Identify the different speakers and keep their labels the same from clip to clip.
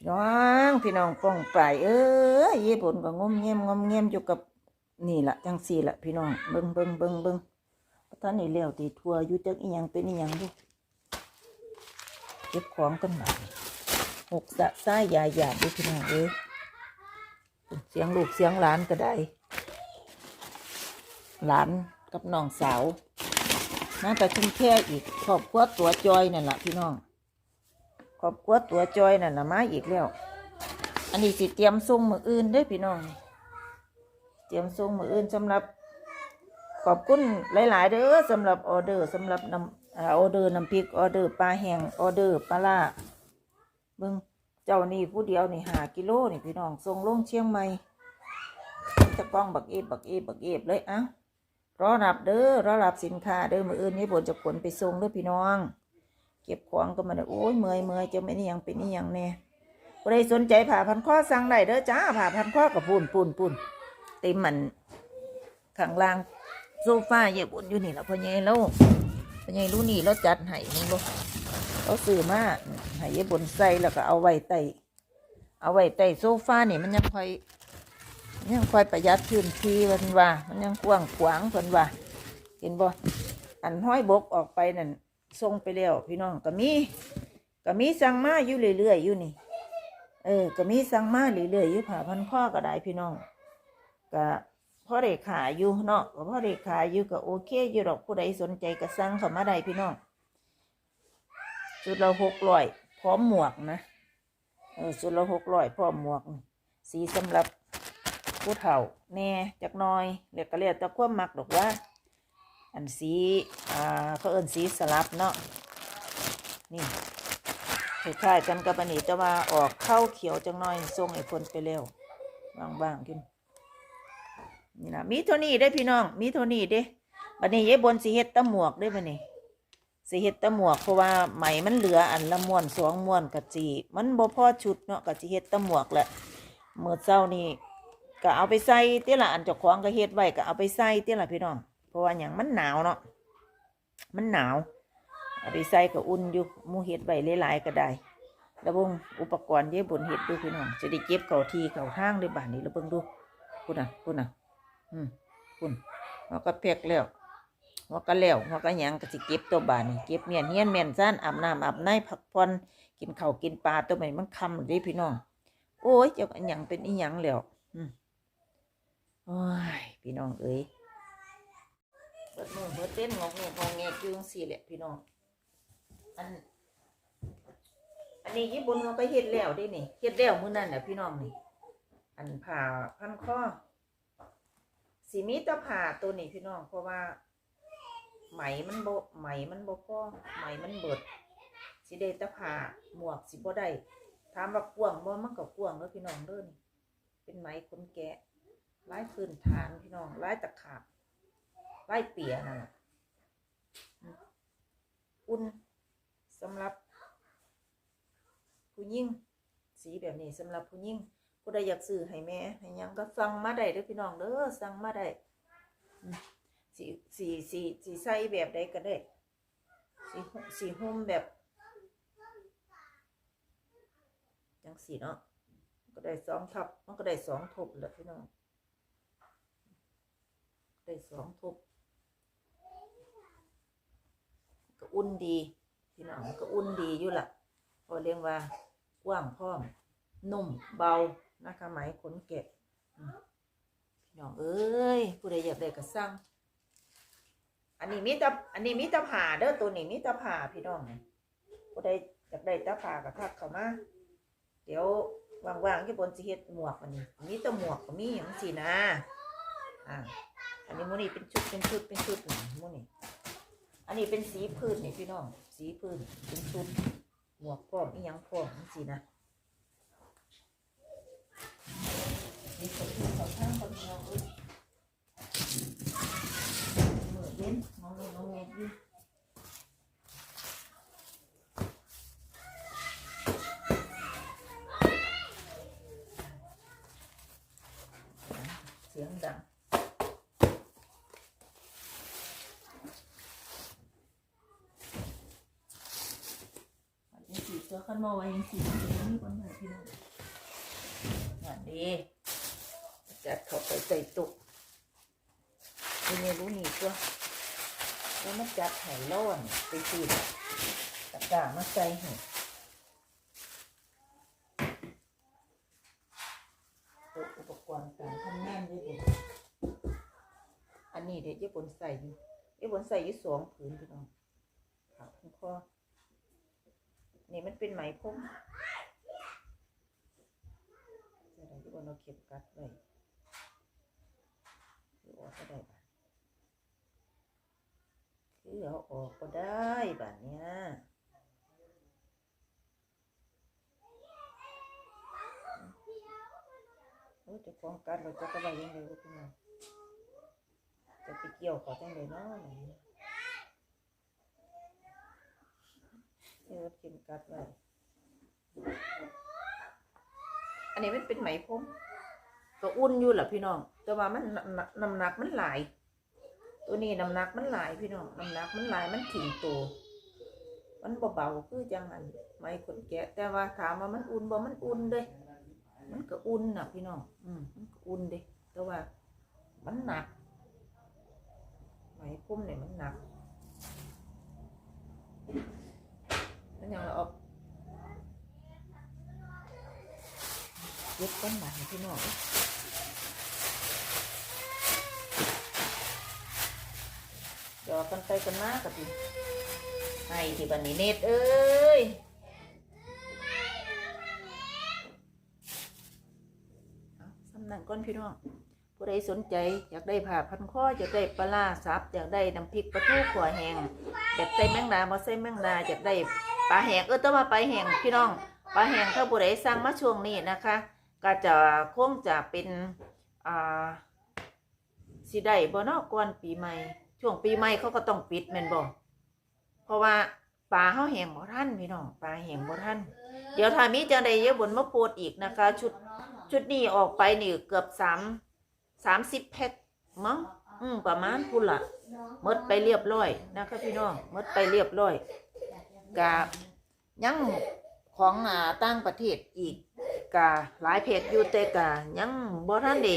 Speaker 1: พี่น้องพี่น้องป้องไปเอ้ยญี่ปุ่นก็งมเงียมงมเงียมอยู่กับนี่ละจังสี่ละพี่น้องเบิ่งเบิ่งเบิ่งเบิ่งท่านนี่เลี้ยวตีทัวอยู่จักอีหยังเป็นอีหยังดูเก็บของกันหน่อยหกสะซ้ายยาหยาดดูพี่น้องเอ้ยเสียงลูกเสียงหลานก็ได้ หลานกับน้องสาวน่าจะชุ่มแค่อีกครอบครัวตัวจอยนั่นแหละพี่น้อง ครอบครัวตัวจอยนั่นะมาอีกแล้ว อันนี้สิเตรียมส่งมืออื่นด้อพี่น้อง เตรียมส่งมืออื่นสำหรับขอบคุณหลาย ๆ เด้อสำหรับออเดอร์สำหรับน้ำออเดอร์น้ำพริกออเดอร์ปลาแห้งออเดอร์ปลาล่าเบิ่งเจ้านี่ผู้เดียวนี่หากิโลนี่พี่น้องส่งลงเชียงใหม่จะกล้องบักเอฟบักเอฟบักเอฟเลยอ้ารอรับเด้อรอรับสินค้าเด้อมืออื่นนี่บนจะขนไปส่งเด้อพี่น้อง เก็บของก็มาโอ้ยเมื่อยเมื่อยจะไม่นี่ยังเป็นนี่ยังแน่ใครสนใจผ่าพันข้อสั่งได้เด้อจ้าผ่าพันข้อกับปุ่นปุ่นปุ่นเต็มมันข้างล่างโซฟาเย่บนอยู่นี่แหละพ่อใหญ่แล้วพ่อใหญ่รู้นี่แล้วจัดให้นี่ลูเขาซื้อมาให้เย่บนใส่แล้วก็เอาไว้ใต้เอาไว้ใต้โซฟานี่มันยังค่อยยังค่อยประหยัดพื้นที่เพิ่นว่า มันยังกว้างขวางเพิ่นว่า เห็นบ่อันห้อยบกออกไปนั่น ส่งไปแล้วพี่น้องก็มีก็มีสั่งมาอยู่เรื่อยๆอยู่นี่ เออก็มีสั่งมาเรื่อยๆอยู่ผ่าพันข้อก็ได้พี่น้องก็พ่อได้ขายอยู่เนาะก็พ่อได้ขายอยู่ก็โอเคอยู่ดอกผู้ใดสนใจก็สั่งเข้ามาได้พี่น้องชุดละหกร้อยพร้อมหมวกนะเออชุดละหกร้อยพร้อมหมวก สีสำหรับผู้เฒ่าแน่จักน้อยเรียกก็เรียกตะความมักดอกว่า อันสี อ่าเขาเอิ้นสีสลับเนาะนี่คล้ายๆกันกับอันนี้แต่ว่าออกเข้าเขียวจังหน่อยส่งไอ้คนไปเร็วบางๆกินนี่นะมีเท่านี้ได้พี่น้อง มีเท่านี้เด้บัดนี้ยายบนสีเฮ็ดตะหมวกได้อบัดนี้สีเฮ็ดตะหมวกเพราะว่าไหมมันเหลืออันละม้วนสองม้วนกะจีมันบ่พอชุดเนาะกะจีเฮ็ดตะหมวกแหละเมื่อเช้านี่ก็เอาไปใส่เตี้ยละอันเจ้าของก็เฮ็ดไว้ก็เอาไปใส่เตี้ยละพี่น้อง เพราะว่าอย่างมันหนาวเนาะ มันหนาวเอาไปใส่ก็อุ่นอยู่มูเห็ดใบหลายๆก็ได้แล้วบงอุปกรณ์เย่บนเห็ดดูพี่น้องจะได้เก็บเก่าทีเก่าทางด้วยบ้านนี้แล้วเบิ่งดูคุณน่ะคุณน่ะ อืมคุณหัวก็เพียกแล้วหัวก็แล้วหัวก็ยังก็สิเก็บตัวบ้านนี่เก็บเมียนเฮียนเมียนซ่านอาบน้ำอาบในพักผ่อนกินข้าวกินปลาตัวใหม่มันคำเลยพี่น้องโอ้ยเจ้าก็หยังเป็นอีหยังแล้วอืมโอ้ยพี่น้องเอ้ย อเปิดเต้นงอกเงกงอกเงกอยู่จังสี่แหละพี่น้อง อัน อันนี้ญี่ปุ่นเขาก็เฮ็ดแล้วเด้นี่เฮ็ดแล้วมื้อนั้นแหละพี่น้องนี่ อันผ่าพันข้อสีมีตะผ่าตัวนี้พี่น้อง เพราะว่า ไหมมันบ่ไหมมันบ่พอไหมมันเบิดสิได้ตะผ่าหมวกสิบ่ได้ถามว่ากวางบ่มันก็กวางเด้อพี่น้องเด้อนี่เป็นไหมขนแกะลายพื้นฐานพี่น้องลายตะขาบ ไล่เปียนั่นน่ะอุ่นสำหรับผู้หญิงสีแบบนี้สำหรับผู้หญิงผู้ใดอยากซื้อให้แม่ให้ยังก็สั่งมาได้เด้อพี่น้องเด้อสั่งมาได้สีสีสีสีใส่แบบใดก็ได้ สีสีห่มแบบจังสีเนาะก็ได้สองทับมันก็ได้สองทบแหละพี่น้องได้สองทบ ก็ อุ่นดีพี่น้องก็อุ่นดีอยู่ล่ะเพอเรียกว่ากว้างพร้อม นุ่มเบานะคะไหมขนแกะอืมพี่น้องเอ้ยผู้ใดอยากได้ก็สั่งอันนี้มีตะอันนี้มีตะผ่าเด้อตัวนี้มีตะผ่าพี่น้องผู้ใดอยากได้ตะผ่าก็ทักเข้ามาเดี๋ยวว่างๆที่บนสิเฮ็ดหมวกอันนี้มีตะหมวกก็มีอย่างสินะอ่าอันนี้มูนี่เป็นชุดเป็นชุดเป็นชุดหนี่มูนี่ อันนี้เป็นสีพื้นนี่พี่น้อง สีพื้นเป็นชุดหมวกพร้อมอีหยังพร้อมสินะนี่ขอที่ขอข้างคนพี่น้องเอ้ยเหมือนเล่นมองเล่นน้องแงดิเสียงดัง ยังสีเสื้อ ขันมาไว้ยังสีมันจะมีปัญหาพี่น้องดีจัดเข้าไปใส่ตุกเป็นไงรู้นี่ตัวแล้วมันจัดไห่ร้อนไปซื้อตะกร้ามาใส่ให้ตัวอุปกรณ์การทำงานด้วยดิอันนี้เด็กญี่ปุ่นใส่อยู่ญี่ปุ่นใส่ยู่สองผืนพี่น้องขาคุ้มคอ นี่มันเป็นไหมพรมใส่ได้ที่บนเราเข็บกัดไว้คือออกก็ได้บ้านคือเอาออกก็ได้บ้านเนี้ยโอ้ยจะฟ้องกัดเราจะกระบายยังไงวะพี่น้องจะไปเกี่ยวขาจังเลยเนาะ ไหนเข็มกัดไว้อันนี้มันเป็นไหมพรมก็อุ่นอยู่แหละพี่น้อง แต่ว่ามันน้ำหนักมันหลาย ตัวนี้น้ำหนักมันหลายพี่น้องน้ำหนักมันหลายมันถิ่งตัวมันเบาๆคือจังอันไหมขนแกะ แต่ว่าถามว่ามันอุ่นบ่มันอุ่นเด้มันก็อุ่นนะพี่น้องอืมมันก็อุ่นเด้แต่ว่า มันหนักไหมพรมเนี่ยมันหนัก ยังเราเอาย็บก้นหมันพี่น้องเดี๋ยวกันไปกันมากับพี่ให้ที่บันนี้เน็ตเอ้ยสำนักก้นพี่น้องผู้ใดสนใจอยากได้ผ้าพันคออยากได้ปลาร้าซับอยากได้น้ำพริกปลาทูขวแห้งอยากใส่แมงดาบ่ใส่แมงดาอยากได้ ปลาแห้งเออต้องมาปลาแห้งพี่น้องปลาแห้งถ้าผู้ใดสั่งมาช่วงนี้นะคะ ก็จะคงจะเป็นอ่าสิได้บ่นาะก่อนปีใหม่ ช่วงปีใหม่เขาก็ต้องปิดแม่นบ่เพราะว่าปลาเฮาแห้งบ่ทันพี่น้องปลาแห้งบ่ทันเดี๋ยวถ้ามีจังใดเยอะบนมาโพดอีกนะคะ ชุดชุดนี้ออกไปนี่เกือบ3 30แพ็คมั้งอืมประมาณพุ่นละมดไปเรียบร้อยนะคะพี่น้องมดไปเรียบร้อย กะยังของอ่าต่างประเทศอีกกะหลายเพจอยู่แต่กะยังบ่ทันได้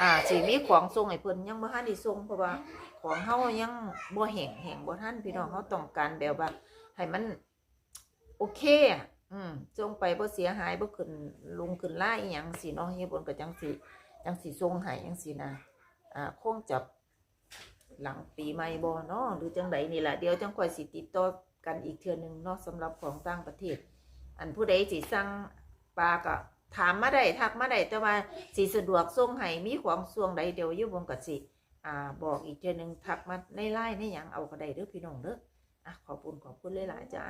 Speaker 1: อ่าสิมีของส่งให้เพิ่นยังบ่ทันได้ส่งเพราะว่าของเฮายังบ่แห้งแห้งบ่ทันพี่น้องเฮาต้องการแบบว่าให้มัน โอเคอะอืมส่งไปบ่เสียหายบ่ขึ้นลุงขึ้นล่าอีหยังสิเนาะเฮ็ดบนก็จังสิจังสิส่งให้จังสินะอ่าคงจะหลังปีใหม่บ่เนาะหรือจังใดนี่ล่ะเดี๋ยวจังค่อยสิติดต่อ กันอีกเทื่อหนึ่งเนาะสำหรับของต่างประเทศ อันผู้ใดสิสั่งปลาก็ถามมาได้ทักมาได้แต่ว่าสีสะดวกส่งให้มีความส่วงใดเดี๋ยวอยุบงกับสิอ่าบอกอีกเจอหนึ่งทักมาในไลน์ในหยังเอาก็ได้เด้อพี่น้องเด้ออะขอบคุณขอบคุณหลายจ้า